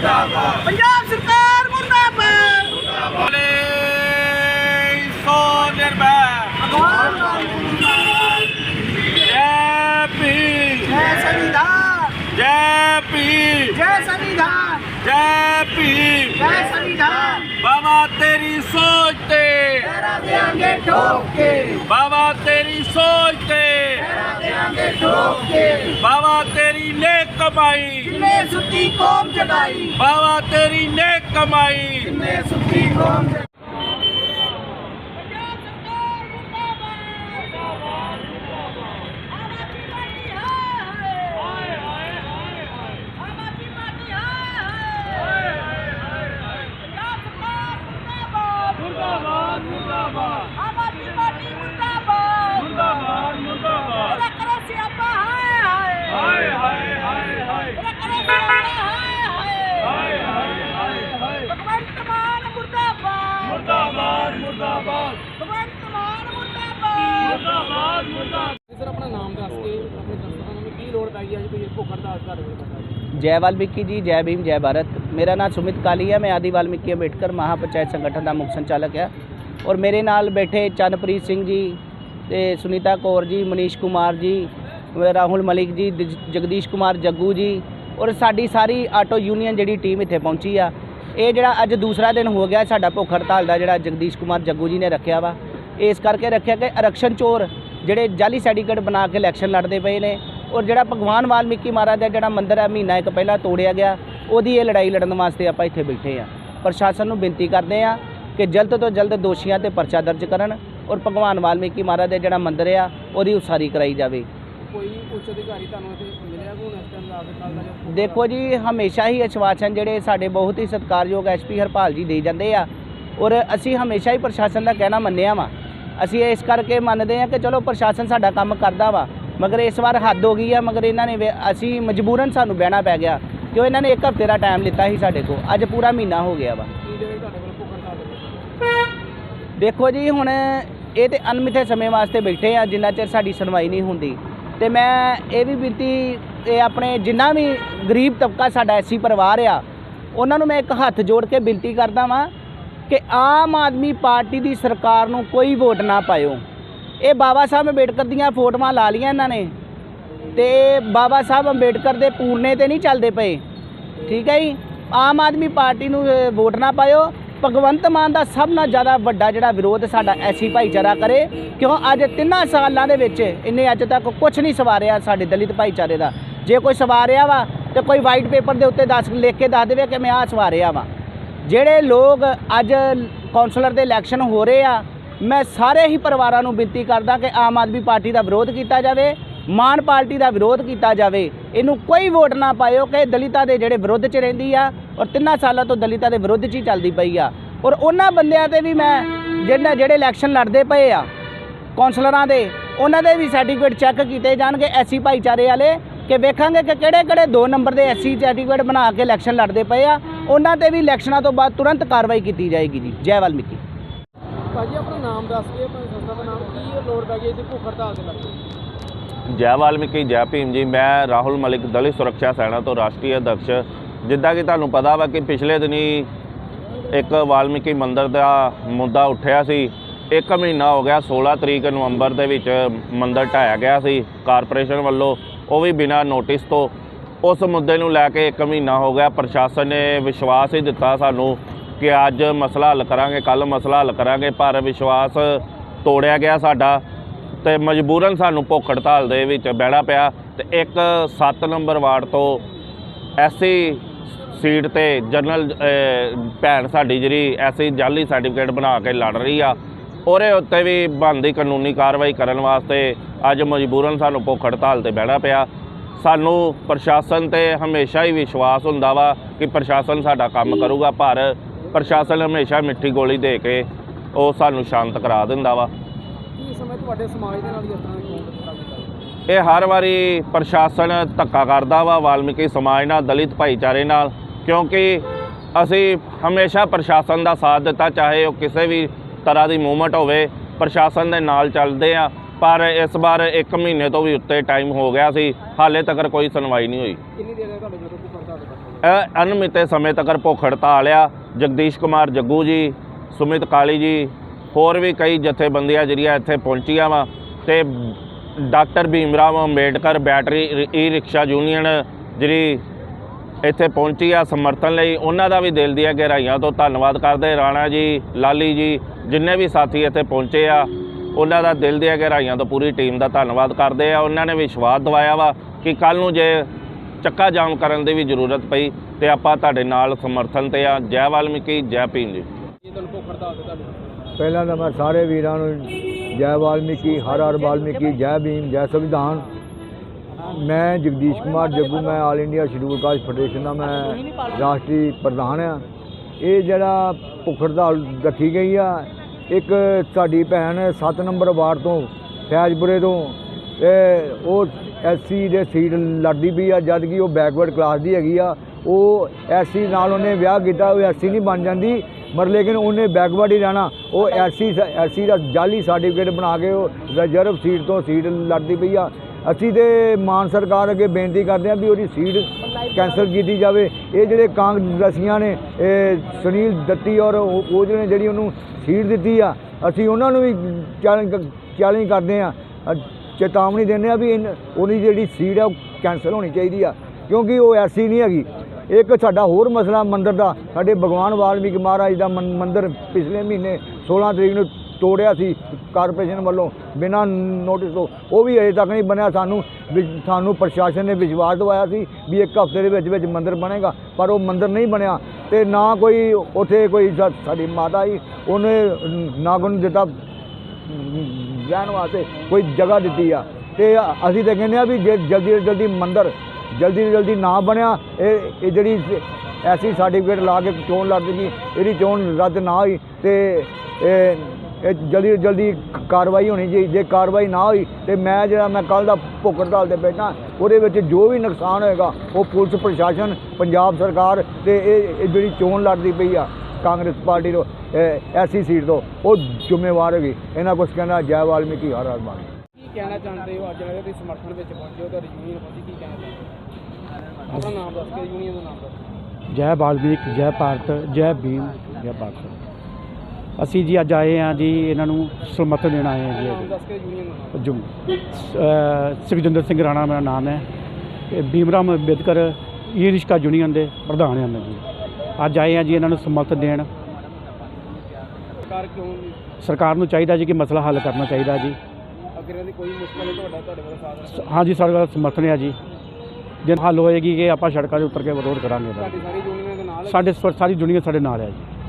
ਮੁਰਦਾਬਾਦ ਪੰਜਾਬ ਸਰਕਾਰ ਮੁਰਦਾਬਾਦ। ਮੁਰਦਾਬਾਦ ਸੋ ਨਿਰਭੈ। ਭਗਵਾਨ ਜੈ ਪੀ ਜੈ ਸੰਵਿਧਾਨ। ਜੈ ਪੀ ਜੈ ਸੰਵਿਧਾਨ। ਜੈ ਪੀ ਜੈ ਸੰਵਿਧਾਨ। ਬਾਬਾ ਤੇਰੀ ਸੋਚ ਤੇ। ਤੇਰਾ ਦੇਾਂਗੇ ਠੋਕ ਕੇ। ਬਾਬਾ ਤੇਰੀ ਸੋਚ ਤੇ। ਬਾਵਾ ਤੇਰੀ ਨੇ ਕਮਾਈ। ਜਿਨੇ ਸੁੱਤੀ ਕੌਮ ਜਗਾਈ। ਬਾਵਾ ਤੇਰੀ ਨੇ ਕਮਾਈ। ਜਿਨੇ ਸੁੱਤੀ ਕੌਮ ਮੁਰਦਾਬਾਦ। ਭਗਵੰਤ ਮਾਨ ਮੁਰਦਾਬਾਦ। ਮੁਰਦਾਬਾਦ ਮੁਰਦਾਬਾਦ। ਸਰ ਆਪਣਾ ਨਾਮ ਦੱਸ ਕੇ ਆਪਣੇ ਦਸਤਾਂ ਨੂੰ ਕੀ ਲੋੜ ਪੈ ਗਈ ਅੱਜ ਕੋਈ ਭੁੱਖ ਹੜਤਾਲ ਕਰ ਰਹੇ ਹੋ ਜੈ ਵਾਲਮੀਕੀ ਜੀ ਜੈ ਭੀਮ ਜੈ ਭਾਰਤ। ਮੇਰਾ ਨਾਮ ਸੁਮਿਤ ਕਾਲੀ ਹੈ ਮੈਂ ਆਦੀ ਵਾਲਮੀਕੀ ਅੰਬੇਡਕਰ ਮਹਾਪੰਚਾਇਤ ਸੰਗਠਨ ਦਾ ਮੁਖ ਸੰਚਾਲਕ ਹੈ। ਔਰ ਮੇਰੇ ਨਾਲ ਬੈਠੇ ਚੰਨਪ੍ਰੀਤ ਸਿੰਘ ਜੀ ਤੇ ਸੁਨੀਤਾ ਕੌਰ ਜੀ ਮਨੀਸ਼ ਕੁਮਾਰ ਜੀ ਰਾਹੁਲ ਮਲਿਕ ਜੀ ਜਗਦੀਸ਼ ਕੁਮਾਰ ਜੱਗੂ ਜੀ। ਔਰ ਸਾਡੀ ਸਾਰੀ ਆਟੋ ਯੂਨੀਅਨ ਜਿਹੜੀ ਟੀਮ ਇੱਥੇ ਪਹੁੰਚੀ ਆ ਇਹ ਜਿਹੜਾ ਅੱਜ ਦੂਸਰਾ ਦਿਨ ਹੋ ਗਿਆ, ਸਾਡਾ ਭੁੱਖ ਹੜਤਾਲ ਦਾ ਜਿਹੜਾ ਜਗਦੀਸ਼ ਕੁਮਾਰ ਜੱਗੂ ਜੀ ਨੇ ਰੱਖਿਆ ਵਾ। ਇਸ ਕਰਕੇ ਰੱਖਿਆ ਕਿ ਆਰਕਸ਼ਣ ਚੋਰ ਜਿਹੜੇ ਜਾਲੀ ਸਰਟੀਫਿਕੇਟ ਬਣਾ ਕੇ ਇਲੈਕਸ਼ਨ ਲੜਦੇ ਪਏ ਨੇ ਔਰ ਜਿਹੜਾ ਭਗਵਾਨ ਵਾਲਮੀਕੀ ਮਹਾਰਾਜ ਦਾ ਜਿਹੜਾ ਮੰਦਿਰ ਹੈ ਮਹੀਨਾ ਇੱਕ ਪਹਿਲਾਂ ਤੋੜਿਆ ਗਿਆ, ਉਹਦੀ ਇਹ ਲੜਾਈ ਲੜਨ ਵਾਸਤੇ ਆਪਾਂ ਇੱਥੇ ਬੈਠੇ ਆ। ਪ੍ਰਸ਼ਾਸਨ ਨੂੰ ਬੇਨਤੀ ਕਰਦੇ ਆ ਕਿ ਜਲਦ ਤੋਂ ਜਲਦ ਦੋਸ਼ੀਆਂ ਤੇ ਪਰਚਾ ਦਰਜ ਕਰਨ ਔਰ ਭਗਵਾਨ ਵਾਲਮੀਕੀ ਮਹਾਰਾਜ ਦਾ ਜਿਹੜਾ ਮੰਦਿਰ ਆ, ਉਹਦੀ ਉਸਾਰੀ ਕਰਾਈ ਜਾਵੇ। ਕੋਈ ਉੱਚ ਅਧਿਕਾਰੀ ਤੁਹਾਨੂੰ ਇੱਥੇ ਮਿਲਿਆ ਹੁਣ ਇਸ ਟਾਈਮ ਦਾ ਨਾਲ ਦਾ ਦੇਖੋ ਜੀ ਹਮੇਸ਼ਾ ਹੀ ਅਸ਼ਵਾਸਨ ਜਿਹੜੇ ਸਾਡੇ ਬਹੁਤ ਹੀ ਸਤਿਕਾਰਯੋਗ ਐਸਪੀ ਹਰਪਾਲ ਜੀ ਦੇ ਜਾਂਦੇ ਆ। ਔਰ ਅਸੀਂ ਹਮੇਸ਼ਾ ਹੀ ਪ੍ਰਸ਼ਾਸਨ ਦਾ ਕਹਿਣਾ ਮੰਨਿਆ ਵਾ। ਅਸੀਂ ਇਸ ਕਰਕੇ ਮੰਨਦੇ ਆ ਕਿ ਚਲੋ ਪ੍ਰਸ਼ਾਸਨ ਸਾਡਾ ਕੰਮ ਕਰਦਾ ਵਾ। ਮਗਰ ਇਸ ਵਾਰ ਹੱਦ ਹੋ ਗਈ ਆ ਮਗਰ ਇਹਨਾਂ ਨੇ ਅਸੀਂ ਮਜਬੂਰਨ ਸਾਨੂੰ ਬਹਿਣਾ ਪੈ ਗਿਆ ਕਿਉਂ ਇਹਨਾਂ ਨੇ ਇੱਕ ਹਫ਼ਤੇ ਦਾ ਟਾਈਮ ਲਿੱਤਾ ਸੀ ਸਾਡੇ ਕੋਲ। ਅੱਜ ਪੂਰਾ ਮਹੀਨਾ ਹੋ ਗਿਆ ਵਾ। ਦੇਖੋ ਜੀ ਹੁਣ ਇਹ ਤੇ ਅਨਮਿੱਥੇ ਸਮੇਂ ਵਾਸਤੇ ਬੈਠੇ ਆ ਜਿੰਨਾ ਚਿਰ ਸਾਡੀ ਸੁਣਵਾਈ ਨਹੀਂ ਹੁੰਦੀ। ਤੇ ਮੈਂ ਇਹ ਵੀ ਬੇਨਤੀ, ਇਹ ਆਪਣੇ ਜਿੰਨਾ ਵੀ ਗਰੀਬ ਤਬਕਾ ਸਾਡਾ ਐਸੀ ਪਰਿਵਾਰ ਆ, ਉਹਨਾਂ ਨੂੰ ਮੈਂ ਇੱਕ ਹੱਥ ਜੋੜ ਕੇ ਬੇਨਤੀ ਕਰਦਾ ਵਾਂ ਕਿ ਆਮ ਆਦਮੀ ਪਾਰਟੀ ਦੀ ਸਰਕਾਰ ਨੂੰ ਕੋਈ ਵੋਟ ਨਾ ਪਾਇਓ। ਇਹ ਬਾਬਾ ਸਾਹਿਬ ਅੰਬੇਡਕਰ ਦੀਆਂ ਫੋਟੋਆਂ ਲਾ ਲੀਆਂ ਇਹਨਾਂ ਨੇ ਤੇ ਬਾਬਾ ਸਾਹਿਬ ਅੰਬੇਡਕਰ ਦੇ ਪੂਰਨੇ ਤੇ ਨਹੀਂ ਚੱਲਦੇ ਪਏ। ਠੀਕ ਹੈ ਜੀ? ਆਮ ਆਦਮੀ ਪਾਰਟੀ ਨੂੰ ਵੋਟ ਨਾ ਪਾਇਓ। ਭਗਵੰਤ ਮਾਨ ਦਾ ਸਭ ਨਾਲ ਜ਼ਿਆਦਾ ਵੱਡਾ ਜਿਹੜਾ ਵਿਰੋਧ ਸਾਡਾ ਐਸੀ ਭਾਈਚਾਰਾ ਕਰੇ, ਕਿਉਂ ਅੱਜ ਤਿੰਨਾਂ ਸਾਲਾਂ ਦੇ ਵਿੱਚ ਇਹਨੇ ਅੱਜ ਤੱਕ ਕੁਝ ਨਹੀਂ ਸਵਾਰਿਆ ਸਾਡੇ ਦਲਿਤ ਭਾਈਚਾਰੇ ਦਾ। ਜੇ ਕੋਈ ਸਵਾਰਿਆ ਵਾ ਤੇ ਕੋਈ ਵਾਈਟ ਪੇਪਰ ਦੇ ਉੱਤੇ ਦੱਸ, ਲਿਖ ਕੇ ਦੱਸ ਦੇਵੇ ਕਿ ਮੈਂ ਆਹ ਸਵਾਰਿਆ ਵਾ। ਜਿਹੜੇ ਲੋਕ ਅੱਜ ਕੌਂਸਲਰ ਦੇ ਇਲੈਕਸ਼ਨ ਹੋ ਰਹੇ ਆ, ਮੈਂ ਸਾਰੇ ਹੀ ਪਰਿਵਾਰਾਂ ਨੂੰ ਬੇਨਤੀ ਕਰਦਾ ਕਿ ਆਮ ਆਦਮੀ ਪਾਰਟੀ ਦਾ ਵਿਰੋਧ ਕੀਤਾ ਜਾਵੇ। ਮਾਨ ਪਾਰਟੀ ਦਾ ਵਿਰੋਧ ਕੀਤਾ ਜਾਵੇ, ਇਹਨੂੰ ਕੋਈ ਵੋਟ ਨਾ ਪਾਇਓ ਕਿ ਦਲਿਤਾਂ ਦੇ ਜਿਹੜੇ ਵਿਰੁੱਧ 'ਚ ਰਹਿੰਦੀ ਆ ਔਰ ਤਿੰਨਾਂ ਸਾਲਾਂ ਤੋਂ ਦਲਿਤਾਂ ਦੇ ਵਿਰੁੱਧ 'ਚ ਹੀ ਚੱਲਦੀ ਪਈ ਆ। ਔਰ ਉਹਨਾਂ ਬੰਦਿਆਂ ਤੇ ਵੀ ਮੈਂ ਜਿਹੜਾ ਜਿਹੜੇ ਇਲੈਕਸ਼ਨ ਲੜਦੇ ਪਏ ਆ, ਕੌਂਸਲਰਾਂ ਦੇ, ਉਹਨਾਂ ਦੇ ਵੀ ਸਰਟੀਫਿਕੇਟ ਚੈੱਕ ਕੀਤੇ ਜਾਣਗੇ ਐਸੀ ਭਾਈਚਾਰੇ ਵਾਲੇ ਕਿ ਵੇਖਾਂਗੇ ਕਿ ਕਿਹੜੇ ਕਿਹੜੇ 2 ਨੰਬਰ ਦੇ ਐਸੀ ਸਰਟੀਫਿਕੇਟ ਬਣਾ ਕੇ ਇਲੈਕਸ਼ਨ ਲੜਦੇ ਪਏ ਆ। ਉਹਨਾਂ ਤੇ ਵੀ ਇਲੈਕਸ਼ਨਾਂ ਤੋਂ ਬਾਅਦ ਤੁਰੰਤ ਕਾਰਵਾਈ ਕੀਤੀ ਜਾਏਗੀ ਜੀ। ਜੈ ਵਾਲਮੀਕੀ। ਭਾਜੀ, ਆਪਣਾ ਨਾਮ ਦੱਸ ਕੇ ਆਪਣੀ ਸੰਸਥਾ ਦਾ ਨਾਮ ਕੀ ਲੋੜ ਪੈ ਗਈ ਇੱਥੇ ਭੁੱਖ ਹੜਤਾਲ ਦੇ ਲੱਗੇ ਜੈ ਵਾਲਮੀਕੀ, ਜੈ ਭੀਮ ਜੀ, ਮੈਂ ਰਾਹੁਲ ਮਲਿਕ, ਦਲਿਤ ਸੁਰੱਖਿਆ ਸੈਨਾ ਤੋਂ ਰਾਸ਼ਟਰੀ ਅਧਿਕਸ਼। ਜਿੱਦਾਂ ਕਿ ਤੁਹਾਨੂੰ ਪਤਾ ਵਾ ਕਿ ਪਿਛਲੇ ਦਿਨੀ ਇੱਕ ਵਾਲਮੀਕੀ ਮੰਦਿਰ ਦਾ ਮੁੱਦਾ ਉੱਠਿਆ ਸੀ। ਇੱਕ ਮਹੀਨਾ ਹੋ ਗਿਆ 16 ਤਰੀਕ ਨਵੰਬਰ ਦੇ ਵਿੱਚ ਮੰਦਿਰ ਢਾਇਆ ਗਿਆ ਸੀ ਕਾਰਪੋਰੇਸ਼ਨ ਵੱਲੋਂ। ਉਹ ਵੀ ਬਿਨਾਂ ਨੋਟਿਸ ਤੋਂ। ਉਸ ਮੁੱਦੇ ਨੂੰ ਲੈ ਕੇ ਇੱਕ ਮਹੀਨਾ ਹੋ ਗਿਆ, ਪ੍ਰਸ਼ਾਸਨ ਨੇ ਵਿਸ਼ਵਾਸ ਹੀ ਦਿੱਤਾ ਸਾਨੂੰ ਕਿ ਅੱਜ ਮਸਲਾ ਹੱਲ ਕਰਾਂਗੇ ਕੱਲ ਮਸਲਾ ਹੱਲ ਕਰਾਂਗੇ, ਪਰ ਵਿਸ਼ਵਾਸ ਤੋੜਿਆ ਗਿਆ ਸਾਡਾ। ਤੇ ਮਜਬੂਰਨ ਸਾਨੂੰ ਭੁੱਖ ਹੜਤਾਲ ਦੇ ਵਿੱਚ ਬਹਿਣਾ ਪਿਆ ਤੇ ਇੱਕ 7 ਨੰਬਰ ਵਾਰਡ ਤੋਂ ਐਸੀ ਸੀਟ ਤੇ ਜਨਰਲ ਭੈਣ ਸਾਡੀ ਜਿਹੜੀ ਐਸੀ ਜਾਲੀ ਸਰਟੀਫਿਕੇਟ ਬਣਾ ਕੇ ਲੜ ਰਹੀ ਆ, ਉਹਦੇ ਉੱਤੇ ਵੀ ਬਣਦੀ ਕਾਨੂੰਨੀ ਕਾਰਵਾਈ ਕਰਨ ਵਾਸਤੇ ਅੱਜ ਮਜਬੂਰਨ ਸਾਨੂੰ ਭੁੱਖ ਹੜਤਾਲ ਤੇ ਬਹਿਣਾ ਪਿਆ। ਸਾਨੂੰ ਪ੍ਰਸ਼ਾਸਨ ਤੇ ਹਮੇਸ਼ਾ ਹੀ ਵਿਸ਼ਵਾਸ ਹੁੰਦਾ ਵਾ ਕਿ ਪ੍ਰਸ਼ਾਸਨ ਸਾਡਾ ਕੰਮ ਕਰੂਗਾ, ਪਰ ਪ੍ਰਸ਼ਾਸਨ ਹਮੇਸ਼ਾ ਮਿੱਠੀ ਗੋਲੀ ਦੇ ਕੇ ਉਹ ਸਾਨੂੰ ਸ਼ਾਂਤ ਕਰਾ ਦਿੰਦਾ ਵਾ। ਤੁਹਾਡੇ ਸਮਾਜ ਦੇ ਨਾਲ ਤਰ੍ਹਾਂ ਇਹ ਹਰ ਵਾਰੀ ਪ੍ਰਸ਼ਾਸਨ ਧੱਕਾ ਕਰਦਾ ਵਾ ਵਾਲਮੀਕੀ ਸਮਾਜ ਨਾਲ ਦਲਿਤ ਭਾਈਚਾਰੇ ਨਾਲ ਕਿਉਂਕਿ ਅਸੀਂ ਹਮੇਸ਼ਾ ਪ੍ਰਸ਼ਾਸਨ ਦਾ ਸਾਥ ਦਿੱਤਾ ਚਾਹੇ ਉਹ ਕਿਸੇ ਵੀ ਤਰ੍ਹਾਂ ਦੀ ਮੂਵਮੈਂਟ ਹੋਵੇ ਪ੍ਰਸ਼ਾਸਨ ਦੇ ਨਾਲ ਚੱਲਦੇ ਆ ਪਰ ਇਸ ਵਾਰ 1 ਮਹੀਨੇ ਤੋਂ ਵੀ ਉੱਤੇ ਟਾਈਮ ਹੋ ਗਿਆ ਸੀ ਹਾਲੇ ਤੱਕ ਕੋਈ ਸੁਣਵਾਈ ਨਹੀਂ ਹੋਈ। ਕਿੰਨੀ ਦੇਰ ਹੈ ਤੁਹਾਡੇ ਜਦੋਂ ਭੁੱਖ ਹੜਤਾਲ ਅਨਮਿੱਤੇ ਸਮੇਂ ਤੱਕ ਭੁੱਖ ਹੜਤਾਲ ਆ ਜਗਦੀਸ਼ ਕੁਮਾਰ ਜੱਗੂ ਜੀ ਸੁਮਿਤ ਕਾਲੀ ਜੀ ਹੋਰ ਵੀ ਕਈ ਜਥੇਬੰਦੀਆਂ ਜਿਹੜੀਆਂ ਇੱਥੇ ਪਹੁੰਚੀਆਂ ਵਾ ਤੇ doctor Bhim Rao Ambedkar battery e rickshaw union ਜਿਹੜੀ ਇੱਥੇ ਪਹੁੰਚੀ ਆ ਸਮਰਥਨ ਲਈ, ਉਹਨਾਂ ਦਾ ਵੀ ਦਿਲ ਦੀਆਂ ਗਹਿਰਾਈਆਂ ਤੋਂ ਧੰਨਵਾਦ ਕਰਦੇ ਰਾਣਾ ਜੀ, ਲਾਲੀ ਜੀ, ਜਿੰਨੇ ਵੀ ਸਾਥੀ ਇੱਥੇ ਪਹੁੰਚੇ ਆ, ਉਹਨਾਂ ਦਾ ਦਿਲ ਦੀਆਂ ਗਹਿਰਾਈਆਂ ਤੋਂ ਪੂਰੀ ਟੀਮ ਦਾ ਧੰਨਵਾਦ ਕਰਦੇ ਆ ਉਹਨਾਂ ਨੇ ਵਿਸ਼ਵਾਸ ਦਵਾਇਆ ਵਾ ਕਿ ਕੱਲ ਨੂੰ ਜੇ ਚੱਕਾ ਜਾਮ ਕਰਨ ਦੀ ਵੀ ਜ਼ਰੂਰਤ ਪਈ ਤੇ ਆਪਾਂ ਤੁਹਾਡੇ ਨਾਲ ਸਮਰਥਨ ਤੇ ਆ ਜੈ ਵਾਲਮੀਕੀ, ਜੈ ਭੀਮ ਜੀ। ਪਹਿਲਾਂ ਤਾਂ ਮੈਂ ਸਾਰੇ ਵੀਰਾਂ ਨੂੰ ਜੈ ਵਾਲਮੀਕੀ, ਹਰ ਹਰ ਵਾਲਮੀਕੀ, ਜੈ ਭੀਮ, ਜੈ ਸੰਵਿਧਾਨ। ਮੈਂ ਜਗਦੀਸ਼ ਕੁਮਾਰ ਜੱਗੂ, ਮੈਂ all India scheduled caste federation ਦਾ ਮੈਂ ਰਾਸ਼ਟਰੀ ਪ੍ਰਧਾਨ ਆ ਇਹ ਜਿਹੜਾ ਭੁੱਖ ਹੜਤਾਲ ਰੱਖੀ ਗਈ ਆ, ਇੱਕ ਸਾਡੀ ਭੈਣ 7 ਨੰਬਰ ਵਾਰਡ ਤੋਂ, ਫੈਜ਼ਪੁਰੇ ਤੋਂ ਇਹ ਉਹ ਐਸਸੀ ਦੇ ਸੀਟ ਲੜਦੀ ਪਈ ਆ, ਜਦ ਕਿ ਉਹ ਬੈਕਵਰਡ ਕਲਾਸ ਦੀ ਹੈਗੀ ਆ। ਉਹ ਐਸਸੀ ਨਾਲ ਉਹਨੇ ਵਿਆਹ ਕੀਤਾ, ਉਹ ਐਸਸੀ ਨਹੀਂ ਬਣ ਜਾਂਦੀ। ਮਰ ਲੇਕਿਨ ਉਹਨੇ ਬੈਕਵਰਡ ਹੀ ਰਹਿਣਾ, ਉਹ ਐਸਸੀ ਐਸਸੀ ਦਾ ਜਾਲੀ ਸਰਟੀਫਿਕੇਟ ਬਣਾ ਕੇ ਉਹ ਰਿਜ਼ਰਵ ਸੀਟ ਤੋਂ ਸੀਟ ਲੜਦੀ ਪਈ ਆ। ਅਸੀਂ ਤੇ ਮਾਨ ਸਰਕਾਰ ਅੱਗੇ ਬੇਨਤੀ ਕਰਦੇ ਹਾਂ ਵੀ ਉਹਦੀ ਸੀਟ ਕੈਂਸਲ ਕੀਤੀ ਜਾਵੇ। ਇਹ ਜਿਹੜੇ ਕਾਂਗਰਸੀਆਂ ਨੇ, ਇਹ ਸੁਨੀਲ ਦੱਤੀ ਔਰ ਉਹ ਉਹ ਜਿਹੜੇ ਜਿਹੜੀ ਉਹਨੂੰ ਸੀਟ ਦਿੱਤੀ ਆ, ਅਸੀਂ ਉਹਨਾਂ ਨੂੰ ਵੀ ਚੈਲੰਜ ਚੈਲੰਜ ਕਰਦੇ ਆ ਚੇਤਾਵਨੀ ਦਿੰਦੇ ਆ ਵੀ ਇਨ- ਉਹਦੀ ਜਿਹੜੀ ਸੀਟ ਆ ਉਹ ਕੈਂਸਲ ਹੋਣੀ ਚਾਹੀਦੀ ਆ। ਕਿਉਂਕਿ ਉਹ ਐਸੀ ਨਹੀਂ ਹੈਗੀ। ਇੱਕ ਸਾਡਾ ਹੋਰ ਮਸਲਾ ਮੰਦਰ ਦਾ, ਸਾਡੇ ਭਗਵਾਨ ਵਾਲਮੀਕ ਮਹਾਰਾਜ ਦਾ ਮੰਦਰ ਪਿਛਲੇ ਮਹੀਨੇ 16 ਤਰੀਕ ਨੂੰ ਤੋੜਿਆ ਸੀ ਕਾਰਪੋਰੇਸ਼ਨ ਵੱਲੋਂ, ਬਿਨਾਂ ਨੋਟਿਸ ਤੋਂ। ਉਹ ਵੀ ਅਜੇ ਤੱਕ ਨਹੀਂ ਬਣਿਆ ਸਾਨੂੰ, ਵੀ ਸਾਨੂੰ ਪ੍ਰਸ਼ਾਸਨ ਨੇ ਵਿਸ਼ਵਾਸ ਦਵਾਇਆ ਸੀ ਵੀ ਇੱਕ ਹਫ਼ਤੇ ਦੇ ਵਿੱਚ ਵਿੱਚ ਮੰਦਿਰ ਬਣੇਗਾ, ਪਰ ਉਹ ਮੰਦਿਰ ਨਹੀਂ ਬਣਿਆ। ਤੇ ਨਾ ਕੋਈ ਉੱਥੇ ਕੋਈ ਸਾਡੀ ਮਾਤਾ ਜੀ, ਉਹਨੇ ਨਾਗਨ ਦਿੱਤਾ ਰਹਿਣ ਵਾਸਤੇ ਕੋਈ ਜਗ੍ਹਾ ਦਿੱਤੀ ਆ। ਤੇ ਅਸੀਂ ਤਾਂ ਕਹਿੰਦੇ ਆ ਵੀ ਜੇ ਜਲਦੀ ਤੋਂ ਜਲਦੀ ਮੰਦਰ, ਜਲਦੀ ਤੋਂ ਜਲਦੀ ਨਾ ਬਣਿਆ, ਇਹ ਇਹ ਜਿਹੜੀ ਐਸੀ ਸਰਟੀਫਿਕੇਟ ਲਾ ਕੇ ਚੋਣ ਲੜ ਗਈ, ਇਹਦੀ ਚੋਣ ਰੱਦ ਨਾ ਹੋਈ ਤੇ ਇਹ ਇਹ ਜਲਦੀ ਤੋਂ ਜਲਦੀ ਕਾਰਵਾਈ ਹੋਣੀ ਚਾਹੀਦੀ ਜੇ ਕਾਰਵਾਈ ਨਾ ਹੋਈ ਤੇ ਮੈਂ ਜਿਹੜਾ, ਮੈਂ ਕੱਲ ਦਾ ਭੁੱਖ ਹੜਤਾਲ ਤੇ ਬੈਠਾ, ਉਹਦੇ ਵਿੱਚ ਜੋ ਵੀ ਨੁਕਸਾਨ ਹੋਏਗਾ, ਉਹ ਪੁਲਿਸ ਪ੍ਰਸ਼ਾਸਨ, ਪੰਜਾਬ ਸਰਕਾਰ ਤੇ ਇਹ ਜਿਹੜੀ ਚੋਣ ਲੜਦੀ ਪਈ ਆ, ਕਾਂਗਰਸ ਪਾਰਟੀ ਤੋਂ ਐਸੀ ਸੀਟ ਤੋਂ, ਉਹ ਜ਼ਿੰਮੇਵਾਰ ਹੈਗੀ ਇਹਨਾਂ ਕੁਛ ਕਹਿੰਦਾ, ਜੈ ਵਾਲਮੀਕੀ, ਹਰ ਹਰ ਵਾਲਮੀਕੀ ਕਹਿਣਾ ਚਾਹੁੰਦੇ ਹੋ? ਅੱਜ ਜਿਹੜੇ ਤੁਸੀਂ ਸਮਰਥਨ ਵਿੱਚ ਪਹੁੰਚੇ ਹੋ ਤੁਹਾਡੀ ਯੂਨੀਅਨ ਪਹੁੰਚੀ ਕੀ ਕਹਿਣਾ ਚਾਹੁੰਦੇ ਹੋ? ਆਪਣਾ ਨਾਮ ਦੱਸ ਕੇ ਯੂਨੀਅਨ ਦਾ ਨਾਮ ਦੱਸ ਜੈ ਵਾਲਮੀਕ ਜੈ ਭਾਰਤ ਜੈ ਭੀਮ ਜੈ ਭਾਰਤ। ਅਸੀਂ ਜੀ ਅੱਜ ਆਏ ਹਾਂ ਜੀ ਇਹਨਾਂ ਨੂੰ ਸਮਰਥਨ ਦੇਣ ਆਏ ਹਾਂ ਜੀ। ਨਾਮ ਅੱਜ। ਦੱਸ ਕੇ ਯੂਨੀਅਨ ਦਾ ਨਾਮ। ਜੁਮ ਅ, ਸੁਖਜਿੰਦਰ ਸਿੰਘ ਰਾਣਾ ਮੇਰਾ ਨਾਮ ਹੈ। ਇਹ ਭੀਮਰਾਮ ਅੰਬੇਦਕਰ ਰਿਸ਼ਕਾ ਯੂਨੀਅਨ ਦੇ ਪ੍ਰਧਾਨ ਹਾਂ ਮੈਂ ਜੀ। ਅੱਜ ਆਏ ਹਾਂ ਜੀ ਇਹਨਾਂ ਨੂੰ ਸਮਰਥਨ ਦੇਣ। ਸਰਕਾਰ ਕਿਉਂ ਨਹੀਂ? ਸਰਕਾਰ ਨੂੰ ਚਾਹੀਦਾ ਜੀ ਕਿ ਮਸਲਾ ਹੱਲ ਕਰਨਾ ਚਾਹੀਦਾ ਜੀ। ਅਗਰ ਇਹਨਾਂ ਦੀ ਕੋਈ ਮੁਸ਼ਕਲ ਹੈ ਤੁਹਾਡਾ ਤੁਹਾਡੇ ਵੱਲੋਂ ਸਾਥ ਹਾਂਜੀ ਸਾਡੇ ਵੱਲ ਸਮਰਥਨ ਹੈ ਜੀ ਜੇ ਹੱਲ ਹੋਏਗੀ ਕਿ ਆਪਾਂ ਸੜਕਾਂ 'ਤੇ ਉਤਰ ਕੇ ਵਿਰੋਧ ਕਰਾਂਗੇ ਇਹਦਾ। ਤੁਹਾਡੀ ਸਾਰੀ ਯੂਨੀਅਨ ਦੇ ਨਾਲ ਹੈ? ਸਾਡੇ ਸ- ਸਾਰੀ ਦੁਨੀਆ ਸਾਡੇ ਨਾਲ ਹੈ ਜੀ